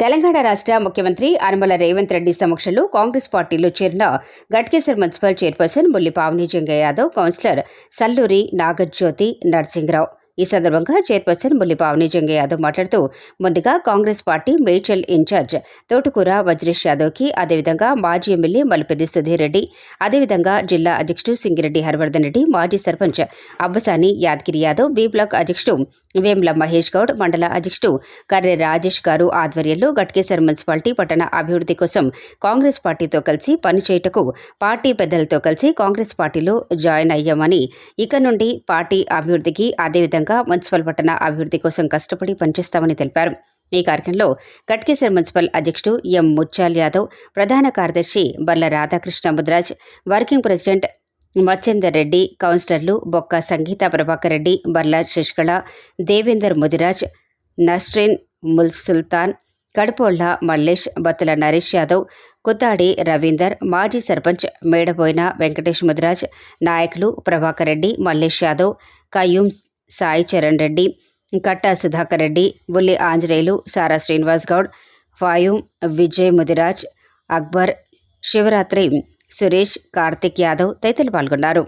తెలంగాణ రాష్ట్ర ముఖ్యమంత్రి అనుమల రేవంత్ రెడ్డి సమక్షంలో కాంగ్రెస్ పార్టీలో చేరిన Ghatkesar municipal chairperson Bulli Pavani Jangaiah Yadav councillor Salluri Nagajyothi Narsingrao ఈ సందర్భంగా చైర్పర్సన్ బుల్లిపావని జంగే యాదవ్ మాట్లాడుతూ ముందుగా కాంగ్రెస్ పార్టీ మేడ్చల్ ఇన్ఛార్జ్ తోటుకూర వజ్రేష్ యాదవ్కి అదేవిధంగా మాజీ ఎమ్మెల్యే మల్పెద్ది సుధీర్ రెడ్డి అదేవిధంగా జిల్లా అధ్యక్షుడు సింగిరెడ్డి హర్వర్ధన్ రెడ్డి మాజీ సర్పంచ్ అవ్వసాని యాదగిరి యాదవ్ బి బ్లాక్ అధ్యక్షుడు వేముల మహేష్ గౌడ్ మండల అధ్యక్షుడు కర్రె రాజేష్ గారు ఆధ్వర్యంలో గట్కేసర్ మున్సిపాలిటీ పట్టణ అభివృద్ధి కోసం కాంగ్రెస్ పార్టీతో కలిసి పనిచేయటకు పార్టీ పెద్దలతో కలిసి కాంగ్రెస్ పార్టీలో జాయిన్ అయ్యామని ఇక నుండి పార్టీ అభివృద్ధికి అదేవిధంగా మున్సిపల్ పట్టణ అభివృద్ధి కోసం కష్టపడి పనిచేస్తామని తెలిపారు. ఈ కార్యక్రమంలో కట్కేసర్ మున్సిపల్ అధ్యక్షుడు ఎం ముత్యాల్ యాదవ్ ప్రధాన కార్యదర్శి బర్ల రాధాకృష్ణ ముద్రాజ్ వర్కింగ్ ప్రెసిడెంట్ మచ్చేందర్ రెడ్డి కౌన్సిలర్లు బొక్క సంగీత ప్రభాకర్ రెడ్డి బర్ల శశికళ దేవేందర్ ముదిరాజ్ నస్రీన్ ముల్ సుల్తాన్ కడుపోళ్ళ మల్లేష్ బత్తుల నరేష్ యాదవ్ కుత్తాడి రవీందర్ మాజీ సర్పంచ్ మేడబోయిన వెంకటేష్ ముదిరాజ్ నాయకులు ప్రభాకర్ రెడ్డి మల్లేష్ యాదవ్ కయూమ్స్ సాయి చరణ్ రెడ్డి కట్టా సుధాకర్ రెడ్డి బుల్లి ఆంజనేయులు సారా శ్రీనివాస్ గౌడ్ ఫాయూం విజయ్ ముదిరాజ్ అక్బర్ శివరాత్రి సురేష్ కార్తిక్ యాదవ్ తదితరులు పాల్గొన్నారు.